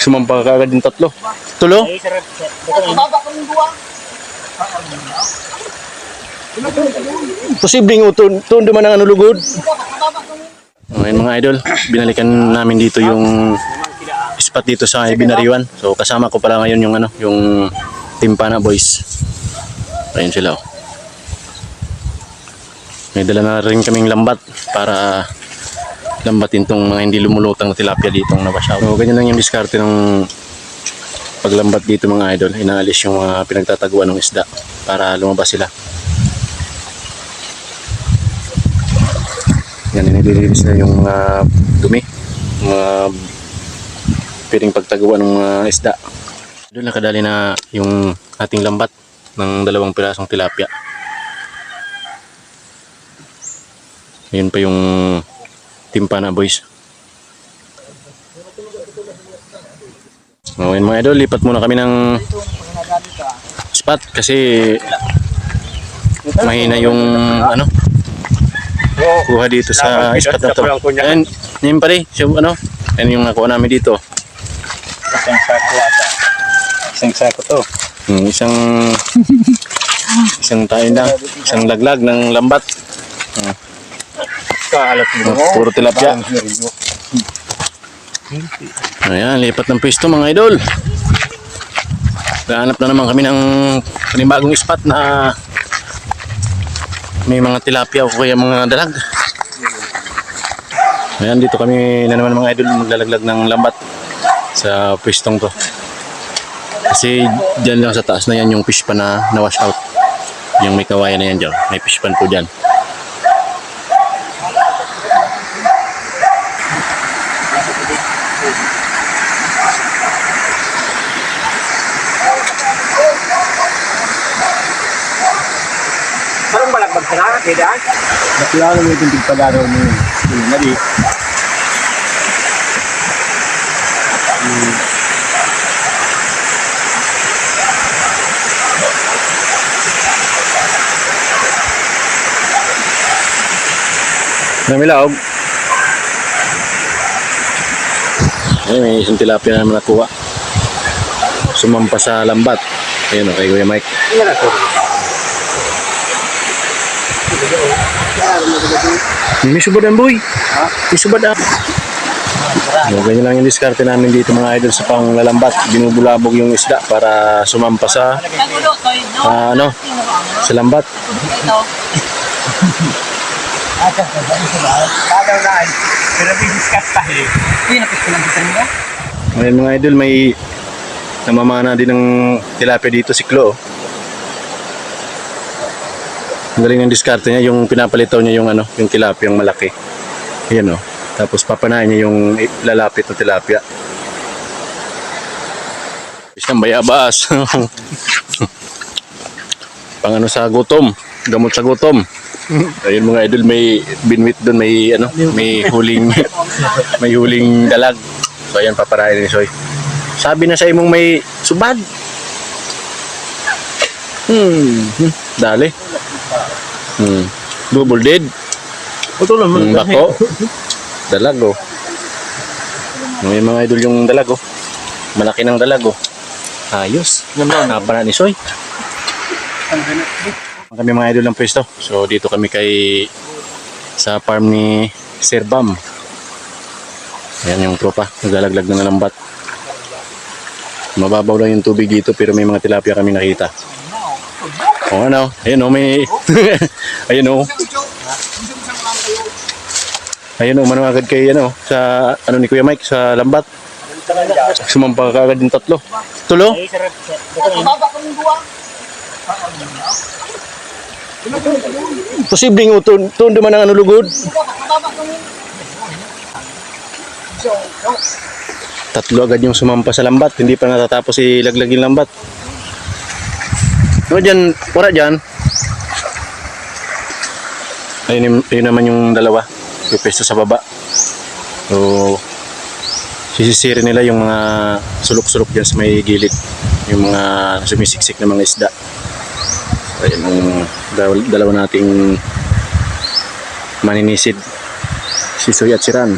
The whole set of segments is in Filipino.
Sumampa ka agad yung tatlo. Tulo? Posibleng utun, tuon duman ang ano lugod. Ngayon mga idol, binalikan namin dito yung spot dito sa Binariwan. So kasama ko pala ngayon yung ano, yung Timpana Boys. Ayun sila oh. May dala na rin kaming lambat para lambatin tong mga hindi lumulutang na tilapia dito ang nabasyaw. So ganyan lang yung diskarte ng paglambat dito mga idol. Inaalis yung mga pinagtataguan ng isda para lumabas sila. Yan, nililinis na yung mga dumi, mga piring pagtaguan ng mga isda. Doon nakadali na yung ating lambat ng dalawang pirasong tilapia. Ayun pa yung timpana boys. Ngayon mga idol, lipat muna kami ng spot kasi mahina yung ano kuha dito sa spot na to. Ayan, yun pala so, ano, yan yung nakuha namin dito. Isang sako ata. Isang sako to. Hmm, isang isang tayo lang, isang laglag ng lambat. Kaalat mo. Oh, puro tilapia. Ayan, lipat ng pwesto mga idol. Gahanap na naman kami ng panibagong spot na may mga tilapia o kaya mga dalag. Ayan, dito kami na naman mga idol maglalaglag ng lambat sa pwestong to. Kasi dyan lang sa taas na yan yung fish pan na na-wash out. Yung may kawayan na yan dyan. May fish pan po dyan. Balagbag ka na, kaya daan. Nakilala mo mo. Yung nari. Namilaog. Ayun, may isang tilapia na naman nakuha. Sumampa sa lambat. Ayun o, kay Kuya Mike. Ano May subadan boy. May subadan. So, ganyan lang yung diskarte namin dito mga idol sa panglalambat. Binubulabog yung isda para sumampa sa ah, ano, sa lambat. Ngayon mga idol, may namamana din ng tilapia dito si Klo. Ang galing ng diskarte niya, yung pinapalitaw niya yung ano, yung tilapia yung malaki. Ayan o. Tapos papanayan niya yung lalapit na tilapia. Isang bayabas. Pang ano sa gutom. Gamot sa gutom. Ayun mga idol, may binwit doon, may ano, may huling may huling dalag. So ayan paparayan ni Soy. Sabi na sa imong may subad. Hmm, dali. Hmm. Double dead. Ito lang. Hmm, bako. Dalago. May mga idol yung dalago. Malaki ng dalago. Ayos. Haba na ni Soy. Kami mga idol ng pwesto. So dito kami kay sa farm ni Sir Bam. Ayan yung tropa. Naglalaglag na ng lambat. Mababaw lang yung tubig dito pero may mga tilapia kami nakita. O ano, ayun o, may... ayun o. Ayun o, manong agad kay ano, sa ano ni Kuya Mike, sa lambat. Sumampa ka agad yung tatlo. Tulo? Posibleng utun, tuon duman ang ano lugod. Tatlo agad yung sumampa sa lambat, hindi pa natatapos si laglag yung lambat. Ano dyan, wala dyan. Ayun, ayun naman yung dalawa, yung pesto sa baba. So, sisisirin nila yung mga sulok-sulok dyan sa may gilid. Yung mga sumisiksik na mga isda. Ayun ang dal- dalawa nating maninisid. Si Soy at si Ran.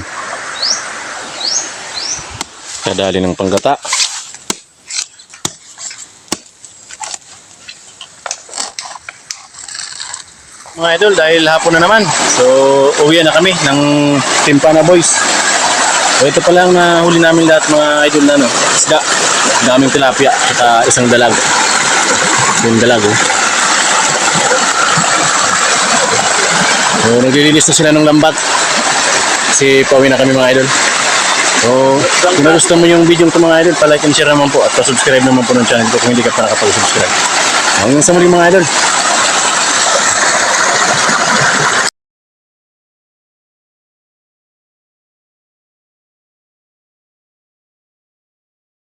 Kadali ng panggata. Mga idol, dahil hapon na naman. So, uwi na kami ng Timpana Boys. So, ito pa lang na huli namin lahat mga idol na no, isda. Daming tilapia at isang dalag. Yung dalag oh. So, naglilinis na sila ng lambat. Kasi pauwi na kami mga idol. So, kung nagustuhan mo yung video ko mga idol, palike and share naman po at pa-subscribe naman po ng channel ko kung hindi ka pa nakapag-subscribe. Hanggang sa muli mga idol.